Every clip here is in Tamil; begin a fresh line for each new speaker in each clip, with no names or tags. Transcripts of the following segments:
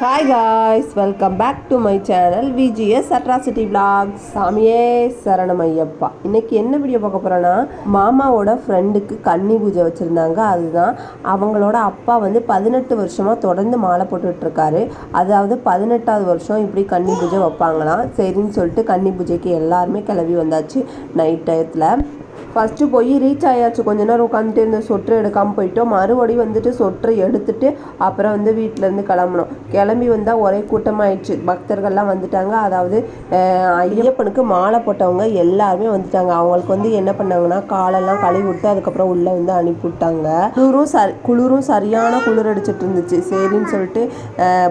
Hi guys welcome back to my channel V G S atrocity vlogs. சாமியே சரணம் ஐயப்பா இன்னைக்கு என்ன வீடியோ பார்க்க போகிறேன்னா மாமாவோட ஃப்ரெண்டுக்கு கன்னி பூஜை வச்சுருந்தாங்க அதுதான். அவங்களோட அப்பா வந்து பதினெட்டு வருஷமாக தொடர்ந்து மாலை போட்டுட்ருக்காரு அதாவது பதினெட்டாவது வருஷம் இப்படி கன்னி பூஜை வைப்பாங்களாம். சரின்னு சொல்லிட்டு கன்னி பூஜைக்கு எல்லாருமே கிளம்பி வந்தாச்சு நைட் டயத்தில் ஃபஸ்ட்டு போய் ரீச் ஆயாச்சு. கொஞ்ச நேரம் உட்காந்துட்டு இந்த சொட்டர் எடுக்காமல் போயிட்டோம். மறுபடியும் வந்துட்டு சொட்டரை எடுத்துட்டு அப்புறம் வந்து வீட்டிலேருந்து கிளம்பணும் கிளம்பி வந்தால் ஒரே கூட்டமாகிடுச்சு பக்தர்கள்லாம் வந்துட்டாங்க. அதாவது ஐயப்பனுக்கு மாலை போட்டவங்க எல்லாருமே வந்துட்டாங்க. அவங்களுக்கு வந்து என்ன பண்ணாங்கன்னா காலெல்லாம் கழுவி விட்டு அதுக்கப்புறம் உள்ளே வந்து அனுப்பி விட்டாங்க குளிரும் சரி குளிரும் சரியான குளிர் அடிச்சிட்டு இருந்துச்சு. சரின்னு சொல்லிட்டு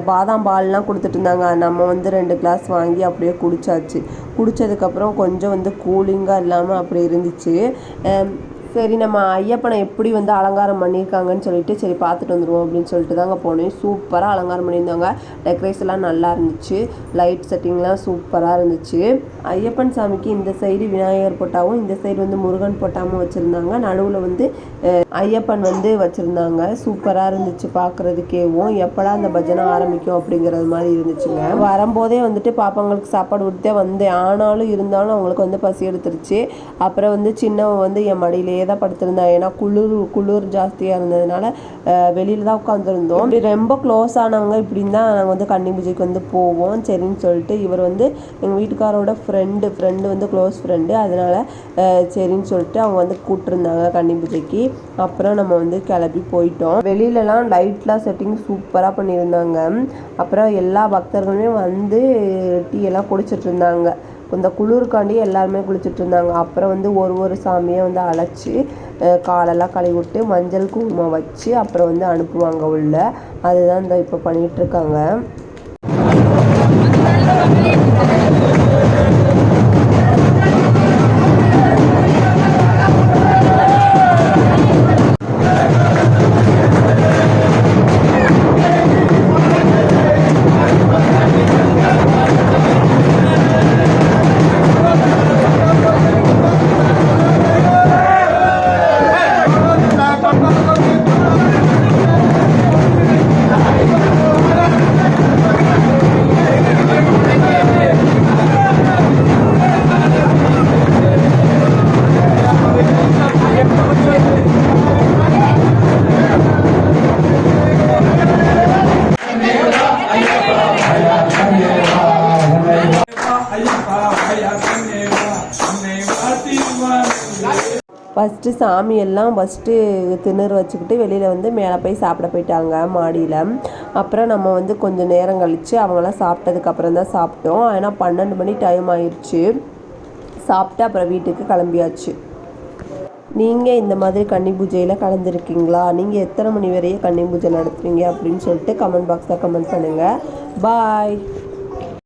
பாதாம் பால்லாம் கொடுத்துட்டு இருந்தாங்க. நம்ம வந்து ரெண்டு கிளாஸ் வாங்கி அப்படியே குடிச்சாச்சு. குடித்ததுக்கப்புறம் கொஞ்சம் வந்து கூலிங்காக இல்லாமல் அப்படி இருந்துச்சு. அம், சரி நம்ம ஐயப்பனை எப்படி வந்து அலங்காரம் பண்ணியிருக்காங்கன்னு சொல்லிட்டு சரி பார்த்துட்டு வந்துடுவோம் அப்படின்னு சொல்லிட்டு தாங்க போனேன் சூப்பராக அலங்காரம் பண்ணியிருந்தாங்க. டெக்கரேஷன்லாம் நல்லா இருந்துச்சு. லைட் செட்டிங்லாம் சூப்பராக இருந்துச்சு. ஐயப்பன் சாமிக்கு இந்த சைடு விநாயகர் போட்டாவும் இந்த சைடு வந்து முருகன் போட்டாவும் வச்சுருந்தாங்க. நடுவில் வந்து ஐயப்பன் வந்து வச்சுருந்தாங்க. சூப்பராக இருந்துச்சு பார்க்குறதுக்கேவும். எப்படா அந்த பஜனை ஆரம்பிக்கும் அப்படிங்கிறது மாதிரி இருந்துச்சுங்க. வரும்போதே வந்துட்டு பாப்பாங்களுக்கு சாப்பாடு கொடுத்தே வந்தேன். ஆனாலும் இருந்தாலும் அவங்களுக்கு வந்து பசி எடுத்துருச்சு. அப்புறம் வந்து சின்னவன் வந்து என் மடியிலேயே தான் படுத்திருந்தேன். ஏன்னா குளிர் குளிர் ஜாஸ்தியாக இருந்ததுனால வெளியில் தான் உட்காந்துருந்தோம் இப்படி ரொம்ப க்ளோஸ் ஆனவங்க இப்படின்னு தான் நாங்கள் வந்து கன்னி பூஜைக்கு வந்து போவோம். சரின்னு சொல்லிட்டு இவர் வந்து எங்கள் வீட்டுக்காரோட ஃப்ரெண்டு ஃப்ரெண்டு வந்து க்ளோஸ் ஃப்ரெண்டு அதனால சரின்னு சொல்லிட்டு அவங்க வந்து கூப்பிட்டுருந்தாங்க கன்னி பூஜைக்கு. அப்புறம் நம்ம வந்து கிளம்பி போயிட்டோம். வெளியிலலாம் லைட்லாம் செட்டிங் சூப்பராக பண்ணியிருந்தாங்க. அப்புறம் எல்லா பக்தர்களுமே வந்து டீ எல்லாம் குடிச்சிட்டு இருந்தாங்க. இந்த குளிருக்காண்டி எல்லாருமே குளிச்சுட்டு இருந்தாங்க அப்புறம் வந்து ஒரு ஒரு சாமியை வந்து அழைச்சி காலெல்லாம் கழுவி விட்டு மஞ்சள் குங்குமம் வச்சு அப்புறம் வந்து அனுப்புவாங்க உள்ள. அதுதான் இந்த இப்போ
பண்ணிகிட்ருக்காங்க
ஃபஸ்ட்டு சாமியெல்லாம் ஃபஸ்ட்டு திணறு வச்சுக்கிட்டு வெளியில் வந்து மேலே போய் சாப்பிட போயிட்டாங்க மாடியில். அப்புறம் நம்ம வந்து கொஞ்சம் நேரம் கழித்து அவங்களாம் சாப்பிட்டதுக்கப்புறம் தான் சாப்பிட்டோம். ஏன்னா பன்னெண்டு மணி டைம் ஆயிடுச்சு சாப்பிட்டு அப்புறம் வீட்டுக்கு கிளம்பியாச்சு. நீங்கள் இந்த மாதிரி கன்னி பூஜையில் கலந்துருக்கீங்களா? நீங்கள் எத்தனை மணி வரையும் கன்னி பூஜை நடத்துவீங்க அப்படின்னு சொல்லிட்டு கமெண்ட் பாக்ஸில் கமெண்ட் பண்ணுங்கள் பாய்